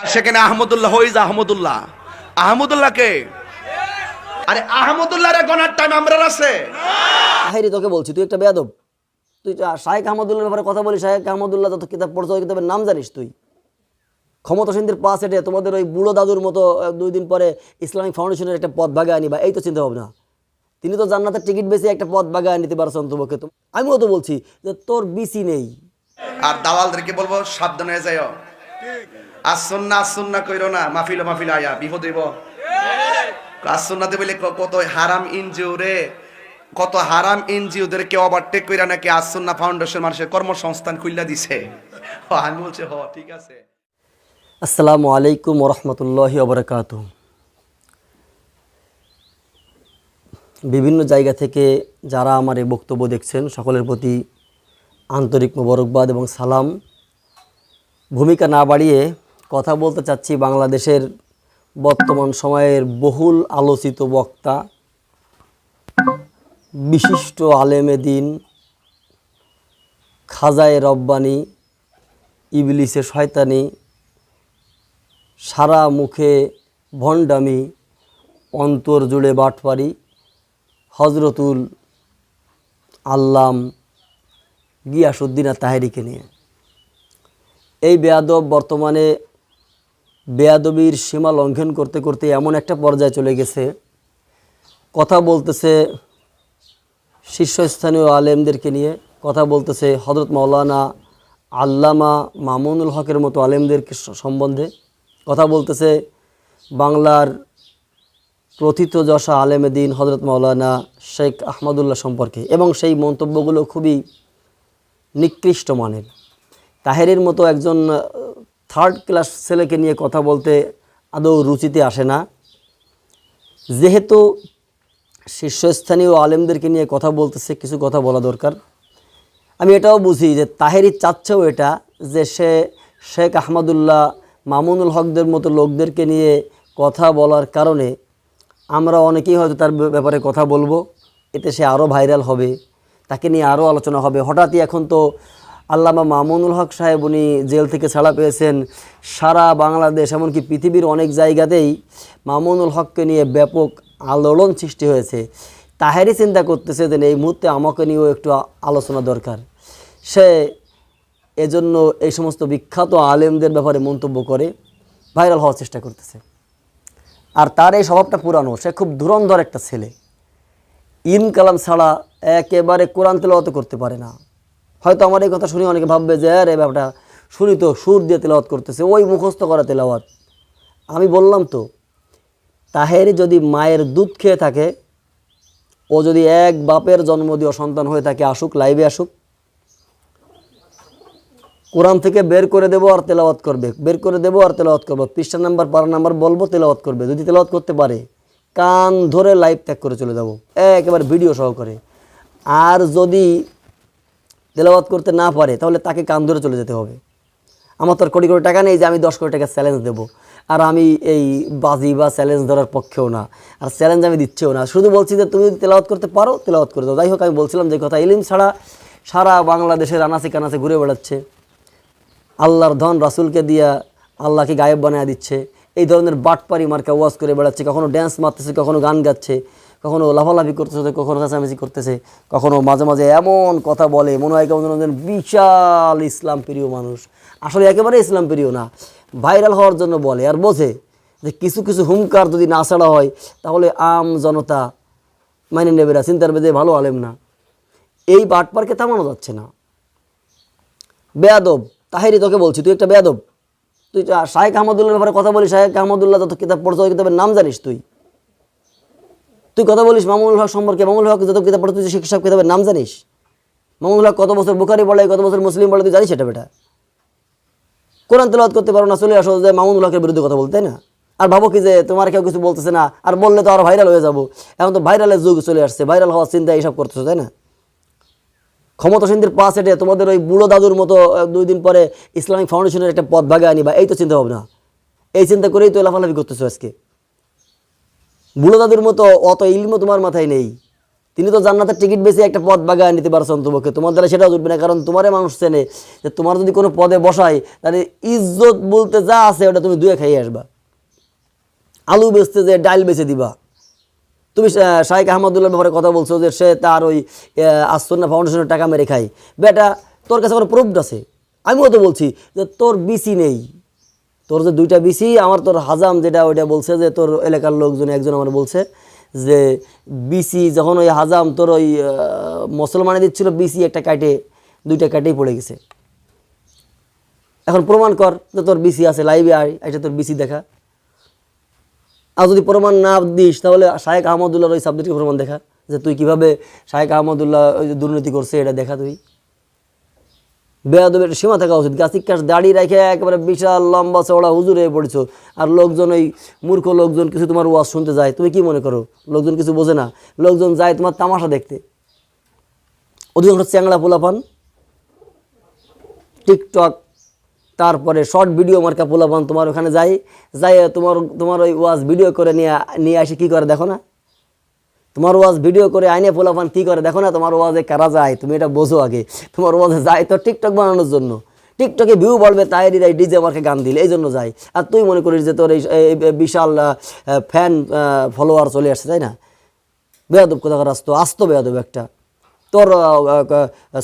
আর সেখানে আহমদুল্লাহ হইজ আহমদুল্লাহ। আহমদুল্লাহকে আরে আহমদুল্লাহ রে গনার টাইম আমরা আছে। তাহেরি তোকে বলছি তুই একটা বেয়াদব। তুই শাহেখ আহমদুল্লাহর ব্যাপারে কথা বলি শাহেখ আহমদুল্লাহ যত কিতাব পড়ছো ওই কিতাবের নাম জানিস তুই। ক্ষমতাসীনদের পাশ হেঁটে তোমাদের ওই বুড়ো দাদুর মতো দুই দিন পরে ইসলামিক ফাউন্ডেশনের একটা পদ ভাগে আনি বা এই তো চিন্তা ভাবনা। তিনি তো জান্নাতের টিকিট বেশি একটা পদ ভাগে নিতে পারছ অন্তপক্ষে তো আমিও তো বলছি যে তোর বিসি নেই। আর দালালদেরকে বলব সাবধানে হয়ে যাও আসুন্না আসুন্না কইরো না। মাহফিল মাহফিল আয়া বিপদ হইব আসুন্নাতে বলে কত হারাম এনজিও রে? কত হারাম এনজিওদেরকে ওভারটেক কইরা নাকি আসুন্না ফাউন্ডেশন মানুষের কর্মসংস্থান খুললা দিছে? আমি বলছি, হ, ঠিক আছে। আসসালামু আলাইকুম ওরহমতুল্লাহি ওবরাকাত বিভিন্ন জায়গা থেকে যারা আমার এই বক্তব্য দেখছেন, সকলের প্রতি আন্তরিক মোবারকবাদ এবং সালাম। ভূমিকা না বাড়িয়ে কথা বলতে চাচ্ছি বাংলাদেশের বর্তমান সময়ের বহুল আলোচিত বক্তা, বিশিষ্ট আলেমে দিন, খাজায়ে রব্বানি, ইবলিসে শয়তানি, সারা মুখে ভণ্ডামি, অন্তর জুড়ে বাটপারি হজরতুল আল্লাম গিয়াসুদ্দিন তাহেরিকে নিয়ে। এই বেয়াদব বর্তমানে বেয়াদবির সীমা লঙ্ঘন করতে করতে এমন একটা পর্যায়ে চলে গেছে। কথা বলতেছে শীর্ষস্থানীয় আলেমদেরকে নিয়ে, কথা বলতেছে হজরত মৌলানা আল্লামা মামুনুল হকের মতো আলেমদেরকে সম্বন্ধে, কথা বলতেছে বাংলার প্রথিত যশা আলেমে দিন হজরত মৌলানা শেখ আহমদুল্লাহ সম্পর্কে এবং সেই মন্তব্যগুলো খুবই নিকৃষ্ট মানের। তাহেরের মতো একজন থার্ড ক্লাস ছেলেকে নিয়ে কথা বলতে আদৌ রুচিতে আসে না। যেহেতু শীর্ষস্থানীয় আলেমদেরকে নিয়ে কথা বলতেছে, কিছু কথা বলা দরকার। আমি এটাও বুঝি যে তাহেরি চাচ্ছেও এটা যে সে শেখ আহমদুল্লাহ মামুনুল হকদের মতো লোকদেরকে নিয়ে কথা বলার কারণে আমরা অনেকেই হয়তো তার ব্যাপারে কথা বলব। এতে সে আরও ভাইরাল হবে, তাকে নিয়ে আরও আলোচনা হবে। হঠাৎই এখন তো আল্লামা মামুনুল হক সাহেব উনি জেল থেকে ছাড়া পেয়েছেন সারা বাংলাদেশ, এমনকি পৃথিবীর অনেক জায়গাতেই মামুনুল হককে নিয়ে ব্যাপক আলোড়ন সৃষ্টি হয়েছে। তাহেরই চিন্তা করতেছে যে এই মুহূর্তে আমাকে নিয়েও একটু আলোচনা দরকার। সে এজন্য এই সমস্ত বিখ্যাত আলেমদের ব্যাপারে মন্তব্য করে ভাইরাল হওয়ার চেষ্টা করতেছে। আর তার এই স্বভাবটা পুরানো, সে খুব ধুরন্ধর একটা ছেলে। ইন কালাম ছাড়া একেবারে কোরআন তেলাওয়াত করতে পারে না। হয়তো আমার এই কথা শুনে অনেকে ভাববে যে, আরে, ব্যাপারটা শুনি তো, সুর দিয়ে তেলাওয়াত করতেছে, ওই মুখস্থ করা তেলাওয়াত। আমি বললাম তো তাহেরি যদি মায়ের দুধ খেয়ে থাকে, ও যদি এক বাপের জন্ম দিয়ে সন্তান হয়ে থাকে, আসুক, লাইভে আসুক, কোরআন থেকে বের করে দেবো আর তেলাওয়াত করবে, বের করে দেবো আর তেলাওয়াত করব পৃষ্ঠা নাম্বার পারা নাম্বার বলব, তেলাওয়াত করবে, যদি তেলাওয়াত করতে পারে, কান ধরে লাইভ ত্যাগ করে চলে যাব। একেবারে ভিডিও সহকারে। আর যদি তেলাওয়াত করতে না পারে, তাহলে তাকে কান ধরে চলে যেতে হবে। আমার তো আর কোটি কোটি টাকা নেই যে আমি দশ কোটি টাকা চ্যালেঞ্জ দেবো। আর আমি এই বাজি বা চ্যালেঞ্জ ধরার পক্ষেও না। আর চ্যালেঞ্জ আমি দিচ্ছেও না। শুধু বলছি যে তুমি যদি তেলাওয়াত করতে পারো, তেলাওয়াত করে দাও। যাই হোক, আমি বলছিলাম যে কথা, ইলিম ছাড়া সারা বাংলাদেশের আনাচে কানাচে ঘুরে বেড়াচ্ছে। আল্লাহর ধন রাসুলকে দিয়া আল্লাহকে গায়েব বানিয়ে দিচ্ছে। এই ধরনের বাটপারি মার্কা ওয়াজ করে বেড়াচ্ছে, কখনো ড্যান্স মারতেছে, কখনো গান গাচ্ছে। কখনো লাফালাফি করতেছে, কখনো কাছাকাছি করতেছে, কখনো মাঝে মাঝে এমন কথা বলে, মনে হয় কেমন যেন বিশাল ইসলাম প্রিয় মানুষ। আসলে একেবারে ইসলাম প্রিয় না, ভাইরাল হওয়ার জন্য বলে আর বোঝে যে কিছু কিছু হুঙ্কার যদি না ছাড়া হয়, তাহলে আম জনতা মাইনে নেবে না, চিন্তার বেদে ভালো আলেম না। এই বাটপারকে থামানো যাচ্ছে না। বেয়াদব, তাহেরি তোকে বলছি, তুই একটা বেয়াদব। তুই শাহেখ আহমদুল্লাহর ব্যাপারে কথা বলিস শাহেখ আহমদুল্লাহ যত কিতাব পড়ছো, ওই কিতাবের নাম জানিস তুই। তুই কথা বলিস মামুনুল হক সম্পর্কে? মামুনুল হক যত কিতাব পড়ছো তুই সব কিতাবের নাম জানিস? মামুনুল হক কত বছর বুখারি বলে কত বছর মুসলিম বলে তুই জানিস এটা বেটা? কোরআন তেলাওয়াত করতে পারো না, চলে আসো যে মামুনুল হকের বিরুদ্ধে কথা বলতে না? আর ভাবো কি যে তোমার কেউ কিছু বলতেছে না, আর বললে তো আরও ভাইরাল হয়ে যাব। এখন তো ভাইরালের যুগ চলে আসছে ভাইরাল হওয়ার চিন্তা এইসব করতেছো, তাই না? ক্ষমতাসীনদের পা হেঁটে তোমাদের ওই বুড়ো দাদুর মতো দুই দিন পরে ইসলামিক ফাউন্ডেশনের একটা পদ ভাগে আনিবা, এই তো চিন্তা ভাবনা। এই চিন্তা করেই তো লাফালাফি করতেছো আজকে। বুড়ো দাদুর মতো অত ইলমও তোমার মাথায় নেই। তিনি তো জান্নাতের টিকিট বেশি একটা পদ বাগায় নিতে পারছে অন্তপক্ষে তোমার দ্বারা সেটাও জুটবে না, কারণ তোমারে মানুষ চেনে যে তোমার যদি কোনো পদে বসায়, তাহলে ইজ্জত বলতে যা আছে ওটা তুমি দুয়ে খাইয়ে আসবা। আলু বেচতে যে ডাল বেচে দিবা। তুমি শা- শাইখ আহমদুল্লাহর ব্যাপারে কথা বলছো যে সে তার ওই আসন্না ফাউন্ডেশনের টাকা মেরে খায়। বেটা, তোর কাছে কোনো প্রুফ আছে? আমিও তো বলছি যে তোর বিসি নেই। তোর যে দুইটা বিসি, আমার তোর হাজাম যেটা ওইটা বলছে যে তোর এলাকার লোকজন, একজন আমার বলছে যে বিসি যখন ওই হাজাম তোর ওই মুসলমানে দিচ্ছিল বিসি, একটা কাটে দুইটা কাটেই পড়ে গেছে। এখন প্রমাণ কর যে তোর বিসি আছে লাইভে আয়, এটা তোর বিসি দেখা। আর যদি প্রমাণ না দিস, তাহলে শাহেক আহমদুল্লাহর ওই সাবজেক্টকে প্রমাণ দেখা, যে তুই কীভাবে শাহেক আহমদুল্লাহ ওই দুর্নীতি করছে, এটা দেখা তুই। বেয়াদবের সীমা থাকা উচিত। গাছিক কাছ দাঁড়িয়ে রেখে একেবারে বিশাল লম্বা চওড়া হুজুর হয়ে পড়েছো। আর লোকজন ওই মূর্খ লোকজন কিছু তোমার ওয়াজ শুনতে যায়। তুমি কি মনে করো? লোকজন কিছু বোঝে না। লোকজন যায় তোমার তামাশা দেখতে। অধিকাংশ চ্যাংড়া পোলাপান। টিকটক, তারপরে শর্ট ভিডিও মার্কা পোলাপান তোমার ওখানে যাই যাই তোমার তোমার ওই ওয়াজ ভিডিও করে নিয়ে নিয়ে আসে, কী করে দেখো না? তোমার ওয়াজ ভিডিও করে আইনে পোলাপান কী করে? দেখো না তোমার ওয়াজে কারা যায়? তুমি এটা বোঝো আগে। তোমার ওয়াজে যায় তো টিকটক বানানোর জন্য। টিকটকে ভিউ বাড়বে, তাই এই ডিজে আমাকে গান দিলে এই জন্য যায়। আর তুই মনে করিস যে তোর এই বিশাল ফ্যান ফলোয়ার চলে আসছে, তাই না? বেয়াদব কোথাকার আসতো আসতো বেয়াদব একটা। তোর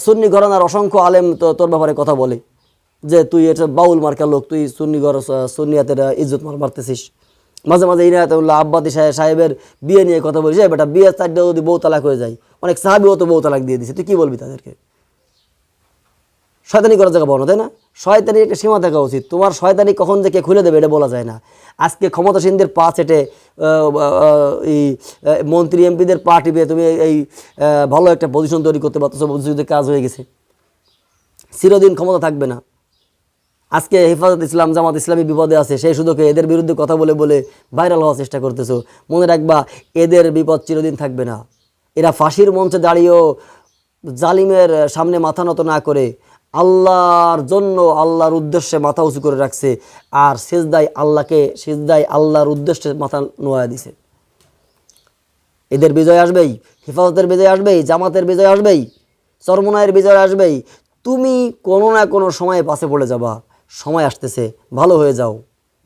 সুন্নি ঘরানার অসংখ্য আলেম তো তোর ব্যাপারে কথা বলে। যে তুই এটা বাউল মার্কা লোক, তুই সুন্নি ঘর সুন্নিয়াতের ইজ্জত মার, মারতেছিস। মাঝে মাঝে ইনায়াতুল্লাহ আব্বাদি সাহেব সাহেবের বিয়ে নিয়ে কথা বলিস "এই বেটা বিয়ে চারটে যদি বউ তালাক হয়ে যায় অনেক সাহাবিও তো বউ তালাক দিয়ে দিছে তুই কী বলবি তাদেরকে? শয়তানি করার জায়গা না তাই না? শয়তানির একটা সীমা থাকা উচিত। তোমার শয়তানি কখন যে কে খুলে দেবে এটা বলা যায় না। আজকে ক্ষমতাসীনদের পা আহ, এই মন্ত্রী এমপিদের পা টিপে তুমি এই- ভালো একটা পজিশন তৈরি করতে পারতেছো পজিশনের কাজ হয়ে গেছে। চিরদিন ক্ষমতা থাকবে না। আজকে হেফাজত ইসলাম, জামাত ইসলামী বিপদে আছে, সেই সুযোগে এদের বিরুদ্ধে কথা বলে বলে ভাইরাল হওয়ার চেষ্টা করতেছো। মনে রাখবা, এদের বিপদ চিরদিন থাকবে না। এরা ফাঁসির মঞ্চে দাঁড়িয়েও জালিমের সামনে মাথা নত না করে আল্লাহর জন্য আল্লাহর উদ্দেশ্যে মাথা উঁচু করে রাখছে আর সেজদাই আল্লাহকে সেজদাই আল্লাহর উদ্দেশ্যে মাথা নোয়া দিছে। এদের বিজয় আসবেই, হেফাজতের বিজয় আসবেই, জামাতের বিজয় আসবেই, চরমনায়ের বিজয় আসবেই। তুমি কোনো না কোনো সময়ে পাশে পড়ে যাবা। সময় আসতেছে, ভালো হয়ে যাও,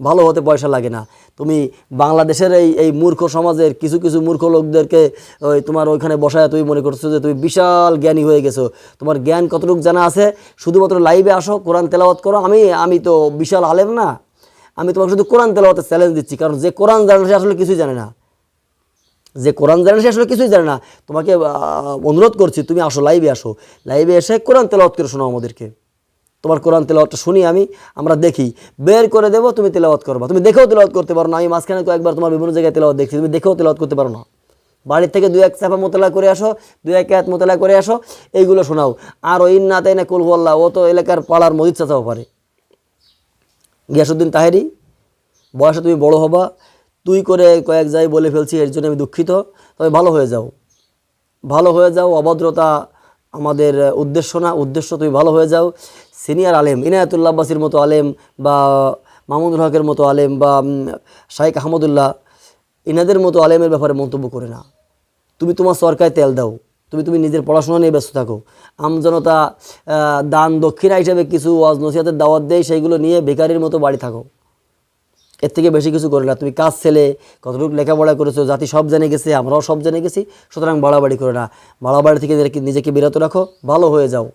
ভালো হতে পয়সা লাগে না। তুমি বাংলাদেশের এই এই মূর্খ সমাজের কিছু কিছু মূর্খ লোকদেরকে ওই তোমার ওইখানে বসায় তুমি মনে করছ যে তুমি বিশাল জ্ঞানী হয়ে গেছো। তোমার জ্ঞান কতটুকু জানা আছে? শুধুমাত্র লাইভে আসো, কোরআন তেলাওয়াত করো। আমি আমি তো বিশাল আলেম না। আমি তোমাকে শুধু কোরআন তেলাওয়াতের চ্যালেঞ্জ দিচ্ছি, কারণ যে কোরআন জানে সে আসলে কিছুই জানে না। যে কোরআন জানে সে আসলে কিছুই জানে না। তোমাকে অনুরোধ করছি, তুমি আসো, লাইভে আসো। লাইভে এসে কোরআন তেলাওয়াত করে শোনাও আমাদেরকে। তোমার কোরআন তেলাওয়াতটা শুনি আমি, আমরা দেখি। বের করে দেবো, তুমি তেলাওয়াত করবা। তুমি দেখেও তেলাওয়াত করতে পারো না, আমি মাঝখানে কয়েকবার তোমার বিভিন্ন জায়গায় তেলাওয়াত দেখছি, তুমি দেখেও তেলাওয়াত করতে পারো না। বাড়ির থেকে দু এক চাপা মোতলা করে আসো দু এক এক মোতলা করে আসো, এইগুলো শোনাও। আর ওই না তাই না কুলহুয়াল্লাহ ও তো এলাকার পাড়ার মজিদ চাচাও পারে। গিয়াসুদ্দিন তাহেরি, বয়সে তুমি বড় হবা, তুই করে কয়েক জায়গায় বলে ফেলছি, এর জন্য আমি দুঃখিত। তবে ভালো হয়ে যাও। ভালো হয়ে যাও, অভদ্রতা আমাদের উদ্দেশ্য না, উদ্দেশ্য তুমি ভালো হয়ে যাও। সিনিয়র আলেম, ইনায়াতুল্লাহ আব্বাসির মতো আলেম বা মামুনুল হকের মতো আলেম বা শাইখ আহমদুল্লাহ, ইনাদের মতো আলেমের ব্যাপারে মন্তব্য করে না। তুমি তোমার সরকারে তেল দাও, তুমি তুমি নিজের পড়াশোনা নিয়ে ব্যস্ত থাকো। আমজনতা দান দক্ষিণা হিসাবে কিছু ওয়াজ, নসিহাতের দাওয়াত দেয়, সেইগুলো নিয়ে বেকারির মতো বাড়ি থাকো। এর থেকে বেশি কিছু করে না। তুমি কাজ, ছেলে, কতটুকু লেখাপড়া করেছ, জাতি সব জেনে গেছে, আমরাও সব জেনে গেছি, সুতরাং বাড়াবাড়ি করে না। বাড়াবাড়ি থেকে নিজেকে বিরত রাখো, ভালো হয়ে যাও।